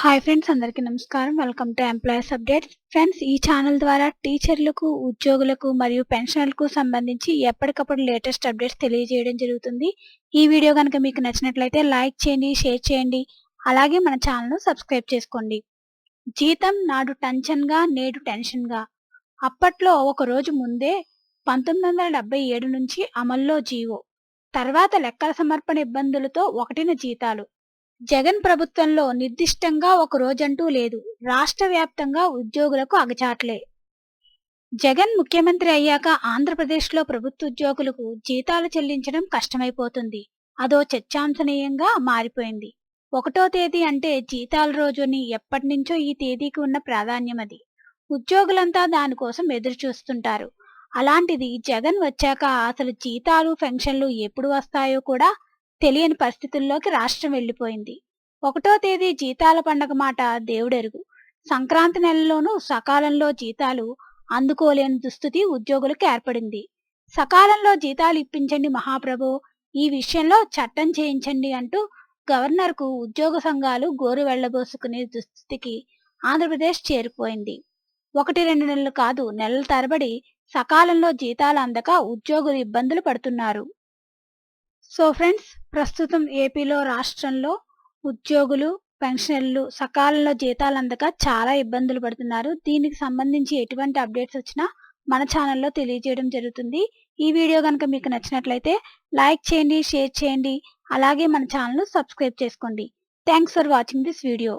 Hi friends అందరికీ నమస్కారం. Welcome to employees updates friends ఈ ఛానల్ ద్వారా టీచర్లకు ఉద్యోగులకు మరియు పెన్షనర్లకు సంబంధించి ఎప్పటికప్పుడు లేటెస్ట్ అప్డేట్స్ తెలియజేయడం జరుగుతుంది. ఈ వీడియో కనుక మీకు నచ్చినట్లయితే లైక్ చేయండి షేర్ చేయండి. అలాగే మన ఛానల్ను సబ్స్క్రైబ్ చేసుకోండి. జీతం నాడు టెన్షన్గా నేడు టెన్షన్గా. అప్పట్లో ఒక రోజు ముందే పంతొమ్మిది వందల డెబ్బై ఏడు నుంచి అమల్లో జీవో. తర్వాత లెక్కల సమర్పణ ఇబ్బందులతో ఒకటిన జీతాలు. జగన్ ప్రభుత్వంలో నిర్దిష్టంగా ఒక రోజంటూ లేదు. రాష్ట్ర వ్యాప్తంగా ఉద్యోగులకు అగచాట్లే. జగన్ ముఖ్యమంత్రి అయ్యాక ఆంధ్రప్రదేశ్లో ప్రభుత్వ ఉద్యోగులకు జీతాలు చెల్లించడం కష్టమైపోతుంది. అదో చర్చాంశనీయంగా మారిపోయింది. ఒకటో తేదీ అంటే జీతాల రోజుని ఎప్పటినుంచో ఈ తేదీకి ఉన్న ప్రాధాన్యం అది. ఉద్యోగులంతా దానికోసం ఎదురు చూస్తుంటారు అలాంటిది జగన్ వచ్చాక అసలు జీతాలు పెన్షన్లు ఎప్పుడు వస్తాయో కూడా తెలియని పరిస్థితుల్లోకి రాష్ట్రం వెళ్ళిపోయింది. ఒకటో తేదీ జీతాల పండగ మాట దేవుడెరుగు. సంక్రాంతి నెలలోనూ సకాలంలో జీతాలు అందుకోలేని దుస్థితి ఉద్యోగులకు ఏర్పడింది. సకాలంలో జీతాలు ఇప్పించండి మహాప్రభు ఈ విషయంలో చట్టం చేయించండి అంటూ గవర్నర్కు ఉద్యోగ సంఘాలు గోరు వెళ్ళబోసుకునే దుస్థితికి ఆంధ్రప్రదేశ్ చేరిపోయింది. ఒకటి రెండు నెలలు కాదు నెలల తరబడి సకాలంలో జీతాలు అందక ఉద్యోగులు ఇబ్బందులు పడుతున్నారు. సో ఫ్రెండ్స్ ప్రస్తుతం ఏపీలో రాష్ట్రంలో ఉద్యోగులు పెన్షనర్లు సకాలంలో జీతాలు అందక చాలా ఇబ్బందులు పడుతున్నారు. దీనికి సంబంధించి ఎటువంటి అప్డేట్స్ వచ్చినా మన ఛానల్లో తెలియజేయడం జరుగుతుంది. ఈ వీడియో కనుక మీకు నచ్చినట్లయితే లైక్ చేయండి షేర్ చేయండి. అలాగే మన ఛానల్ను సబ్స్క్రైబ్ చేసుకోండి. Thanks for watching this video.